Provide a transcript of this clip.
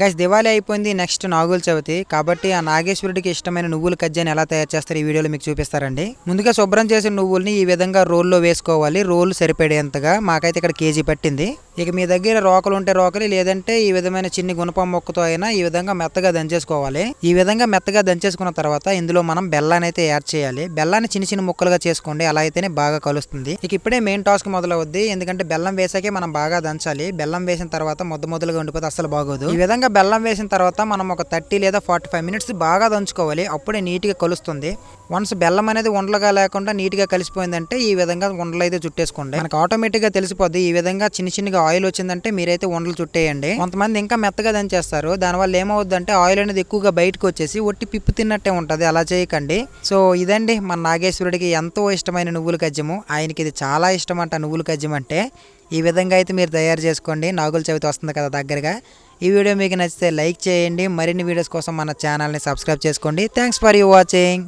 Guys Diwali అయిపోయింది. Next Nagula Chavithi. కాబట్టి ఆ నాగేశ్వరుడికి ఇష్టమైన నువ్వుల కజ్జాని ఎలా తయారు చేస్తారు ఈ వీడియోలో మీకు చూపిస్తారండి. ముందుగా శుభ్రం చేసిన నువ్వుల్ని ఈ విధంగా రోల్లో వేసుకోవాలి. రోలు సరిపడేంతగా మాకైతే ఇక్కడ కేజీ పట్టింది. ఇక మీ దగ్గర రోకలు ఉంటే రోకలి లేదంటే ఈ విధమైన చిన్ని గుణపం మొక్కతో అయినా ఈ విధంగా మెత్తగా దంచేసుకోవాలి. ఈ విధంగా మెత్తగా దంచేసుకున్న తర్వాత ఇందులో మనం బెల్లాన్ని అయితే యాడ్ చేయాలి. బెల్లాన్ని చిన్న చిన్న ముక్కలుగా చేసుకోండి. అలా అయితేనే బాగా కలుస్తుంది. ఇక ఇప్పుడే మెయిన్ టాస్క్ మొదలవుద్ది. ఎందుకంటే బెల్లం వేసాకే మనం బాగా దంచాలి. బెల్లం వేసిన తర్వాత ముద్ద ముద్దలుగా ఉండిపోతే అసలు బాగోదు. ఈ విధంగా బెల్లం వేసిన తర్వాత మనం ఒక థర్టీ లేదా ఫార్టీ ఫైవ్ మినిట్స్ బాగా దంచుకోవాలి. అప్పుడే నీట్గా కలుస్తుంది. వన్స్ బెల్లం అనేది ఉండలుగా లేకుండా నీట్గా కలిసిపోయిందంటే ఈ విధంగా ఉండలు అయితే చుట్టేసుకోండి. మనకు ఆటోమేటిక్గా తెలిసిపోద్ది ఈ విధంగా చిన్న చిన్నగా ఆయిల్ వచ్చిందంటే మీరైతే ఉండలు చుట్టేయండి. కొంతమంది ఇంకా మెత్తగా దంచేస్తారు. దానివల్ల ఏమవుద్దంటే ఆయిల్ అనేది ఎక్కువగా బయటకు వచ్చేసి ఒట్టి పిప్పు తిన్నట్టే ఉంటుంది. అలా చేయకండి. సో ఇదండి మన నాగేశ్వరుడికి ఎంతో ఇష్టమైన నువ్వుల కజ్జము. ఆయనకి ఇది చాలా ఇష్టం అంట నువ్వుల కజ్జం అంటే ఈ విధంగా అయితే మీరు తయారు చేసుకోండి. నాగుల చవితి వస్తుంది కదా దగ్గరగా. ఈ వీడియో మీకు నచ్చితే లైక్ చేయండి. మరిన్ని వీడియోస్ కోసం మన ఛానల్ని సబ్స్క్రైబ్ చేసుకోండి. Thanks for you watching